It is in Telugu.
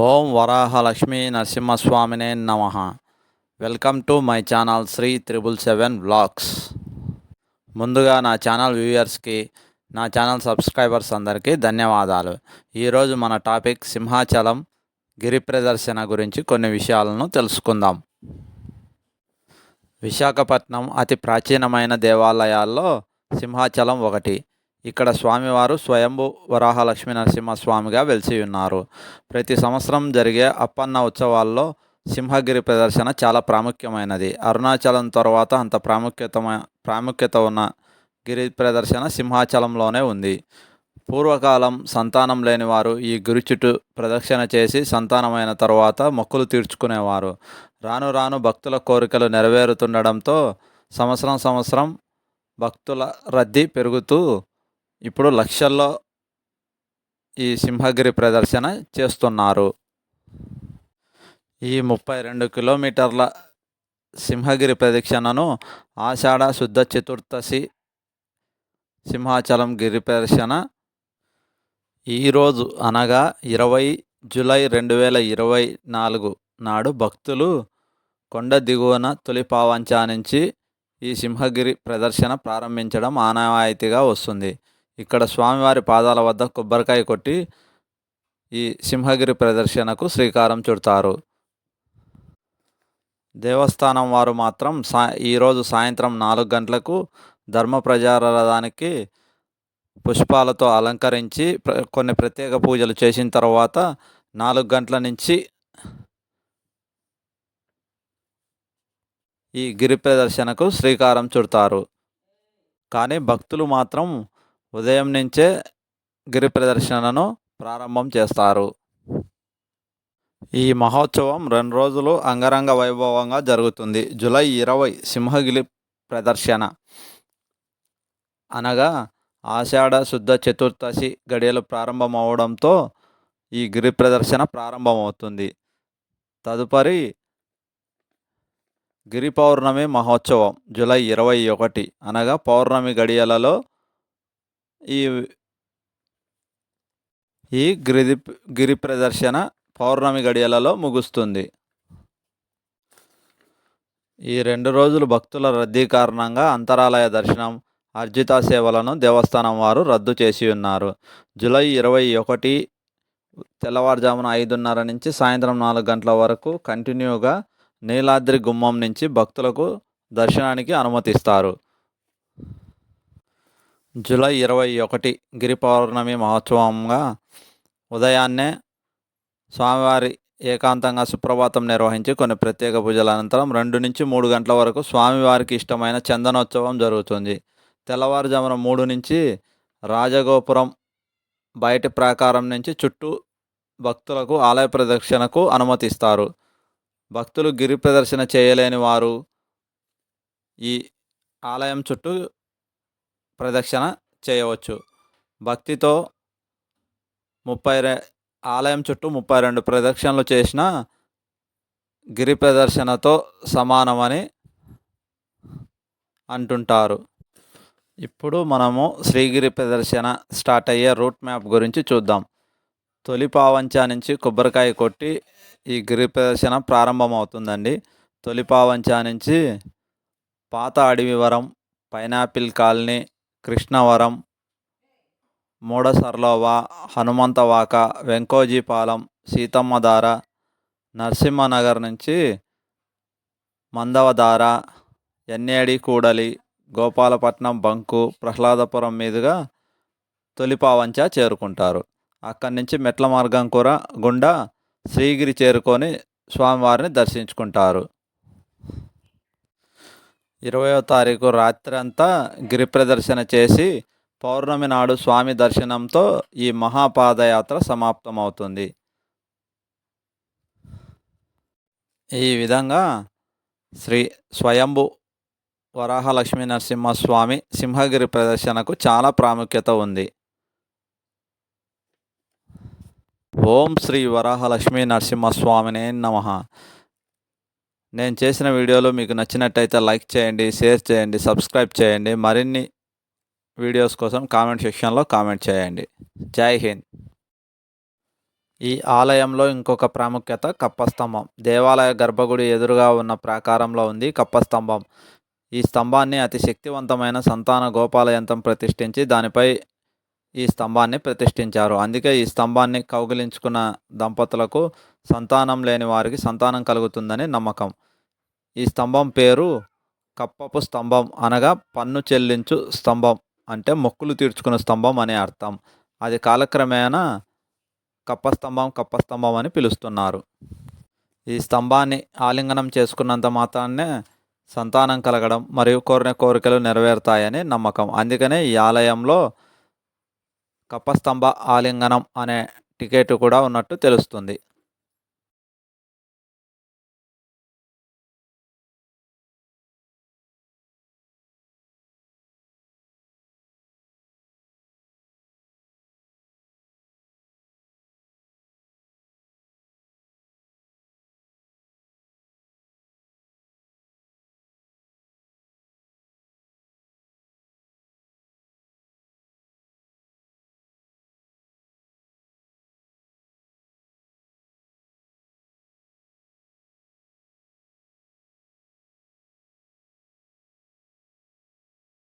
ఓం వరాహలక్ష్మీ నరసింహస్వామినే నమ. Welcome to my channel Sri triple seven blogs ముందుగా నా ఛానల్ వ్యూయర్స్కి నా ఛానల్ సబ్స్క్రైబర్స్ అందరికీ ధన్యవాదాలు. ఈరోజు మన టాపిక్ సింహాచలం గిరి ప్రదర్శన గురించి కొన్ని విషయాలను తెలుసుకుందాం. విశాఖపట్నం అతి ప్రాచీనమైన దేవాలయాల్లో సింహాచలం ఒకటి. ఇక్కడ స్వామివారు స్వయంభు వరాహ లక్ష్మీ నరసింహస్వామిగా వెలిసి ఉన్నారు. ప్రతి సంవత్సరం జరిగే అప్పన్న ఉత్సవాల్లో సింహగిరి ప్రదర్శన చాలా ప్రాముఖ్యమైనది. అరుణాచలం తర్వాత అంత ప్రాముఖ్యత ప్రాముఖ్యత ఉన్న గిరి ప్రదర్శన సింహాచలంలోనే ఉంది. పూర్వకాలం సంతానం లేనివారు ఈ గురి చుట్టూ ప్రదక్షిణ చేసి సంతానమైన తర్వాత మొక్కులు తీర్చుకునేవారు. రాను రాను భక్తుల కోరికలు నెరవేరుతుండడంతో సంవత్సరం సంవత్సరం భక్తుల రద్దీ పెరుగుతూ ఇప్పుడు లక్షల్లో ఈ సింహగిరి ప్రదర్శన చేస్తున్నారు. ఈ ముప్పై రెండు కిలోమీటర్ల సింహగిరి ప్రదక్షిణను ఆషాఢ శుద్ధ చతుర్దశి సింహాచలం గిరి ప్రదర్శన ఈరోజు అనగా ఇరవై జూలై రెండు వేల ఇరవై నాలుగు నాడు భక్తులు కొండ దిగువన తొలి పావంచా నుంచి ఈ సింహగిరి ప్రదర్శన ప్రారంభించడం ఆనవాయితీగా వస్తుంది. ఇక్కడ స్వామివారి పాదాల వద్ద కొబ్బరికాయ కొట్టి ఈ సింహగిరి ప్రదర్శనకు శ్రీకారం చుడతారు. దేవస్థానం వారు మాత్రం సా ఈరోజు సాయంత్రం నాలుగు గంటలకు ధర్మ ప్రచారానికి పుష్పాలతో అలంకరించి కొన్ని ప్రత్యేక పూజలు చేసిన తర్వాత నాలుగు గంటల నుంచి ఈ గిరి ప్రదర్శనకు శ్రీకారం చుడతారు. కానీ భక్తులు మాత్రం ఉదయం నుంచే గిరి ప్రదర్శనను ప్రారంభం చేస్తారు. ఈ మహోత్సవం రెండు రోజులు అంగరంగ వైభవంగా జరుగుతుంది. జూలై ఇరవై సింహగిరి ప్రదర్శన. అనగా ఆషాఢ శుద్ధ చతుర్దశి గడియలు ప్రారంభమవడంతో ఈ గిరి ప్రదర్శన ప్రారంభమవుతుంది. తదుపరి గిరి పౌర్ణమి మహోత్సవం జూలై ఇరవై ఒకటి. అనగా పౌర్ణమి గడియలలో ఈ ఈ గిరి గిరి ప్రదర్శన పౌర్ణమి గడియలలో ముగుస్తుంది. ఈ రెండు రోజులు భక్తుల రద్దీ కారణంగా అంతరాలయ దర్శనం అర్జిత సేవలను దేవస్థానం వారు రద్దు చేసి ఉన్నారు. జూలై ఇరవై ఒకటి తెల్లవారుజామున ఐదున్నర నుంచి సాయంత్రం నాలుగు గంటల వరకు కంటిన్యూగా నీలాద్రి గుమ్మం నుంచి భక్తులకు దర్శనానికి అనుమతిస్తారు. జూలై ఇరవై ఒకటి గిరి పౌర్ణమి మహోత్సవంగా ఉదయాన్నే స్వామివారి ఏకాంతంగా సుప్రభాతం నిర్వహించి కొన్ని ప్రత్యేక పూజల అనంతరం రెండు నుంచి మూడు గంటల వరకు స్వామివారికి ఇష్టమైన చందనోత్సవం జరుగుతుంది. తెల్లవారుజామున మూడు నుంచి రాజగోపురం బయటి ప్రాకారం నుంచి చుట్టూ భక్తులకు ఆలయ ప్రదక్షిణకు అనుమతిస్తారు. భక్తులు గిరి ప్రదర్శన చేయలేని వారు ఈ ఆలయం చుట్టూ ప్రదక్షిణ చేయవచ్చు. భక్తితో ముప్పై రె ఆలయం చుట్టూ ముప్పై రెండు ప్రదక్షిణలు చేసిన గిరి ప్రదర్శనతో సమానమని అంటుంటారు. ఇప్పుడు మనము శ్రీగిరి ప్రదర్శన స్టార్ట్ అయ్యే రూట్ మ్యాప్ గురించి చూద్దాం. తొలి పావంచా నుంచి కొబ్బరికాయ కొట్టి ఈ గిరి ప్రదర్శన ప్రారంభమవుతుందండి. తొలి పావంచా నుంచి పాత అడవివరం పైనాపిల్ కాలనీ కృష్ణవరం మూడసర్లోవా హనుమంతవాక వెంకోజీపాలెం సీతమ్మధార నరసింహనగర్ నుంచి మందవధార ఎన్ఏడి కూడలి గోపాలపట్నం బంకు ప్రహ్లాదపురం మీదుగా తొలిపావంచ చేరుకుంటారు. అక్కడి నుంచి మెట్ల మార్గం కూర గుండా శ్రీగిరి చేరుకొని స్వామివారిని దర్శించుకుంటారు. ఇరవయో తారీఖు రాత్రి అంతా గిరి ప్రదర్శన చేసి పౌర్ణమి నాడు స్వామి దర్శనంతో ఈ మహాపాదయాత్ర సమాప్తమవుతుంది. ఈ విధంగా శ్రీ స్వయంభు వరాహలక్ష్మీ నరసింహస్వామి సింహగిరి ప్రదర్శనకు చాలా ప్రాముఖ్యత ఉంది. ఓం శ్రీ వరాహలక్ష్మీ నరసింహస్వామినే నమ. నేను చేసిన వీడియోలు మీకు నచ్చినట్టయితే లైక్ చేయండి షేర్ చేయండి సబ్స్క్రైబ్ చేయండి. మరిన్ని వీడియోస్ కోసం కామెంట్ సెక్షన్లో కామెంట్ చేయండి. జై హింద్. ఈ ఆలయంలో ఇంకొక ప్రాముఖ్యత కప్పస్తంభం. దేవాలయ గర్భగుడి ఎదురుగా ఉన్న ప్రాకారంలో ఉంది కప్పస్తంభం. ఈ స్తంభాన్ని అతి శక్తివంతమైన సంతాన గోపాలయంత్రం ప్రతిష్ఠించి దానిపై ఈ స్తంభాన్ని ప్రతిష్ఠించారు. అందుకే ఈ స్తంభాన్ని కౌగిలించుకున్న దంపతులకు సంతానం లేని వారికి సంతానం కలుగుతుందని నమ్మకం. ఈ స్తంభం పేరు కప్పపు స్తంభం అనగా పన్ను చెల్లించు స్తంభం అంటే మొక్కులు తీర్చుకున్న స్తంభం అనే అర్థం. అది కాలక్రమేణా కప్పస్తంభం కప్పస్తంభం అని పిలుస్తున్నారు. ఈ స్తంభాన్ని ఆలింగనం చేసుకున్నంత మాత్రాన్నే సంతానం కలగడం మరియు కోరిన కోరికలు నెరవేరుతాయని నమ్మకం. అందుకనే ఈ ఆలయంలో కప్పస్తంభ ఆలింగనం అనే టికెట్ కూడా ఉన్నట్టు తెలుస్తుంది.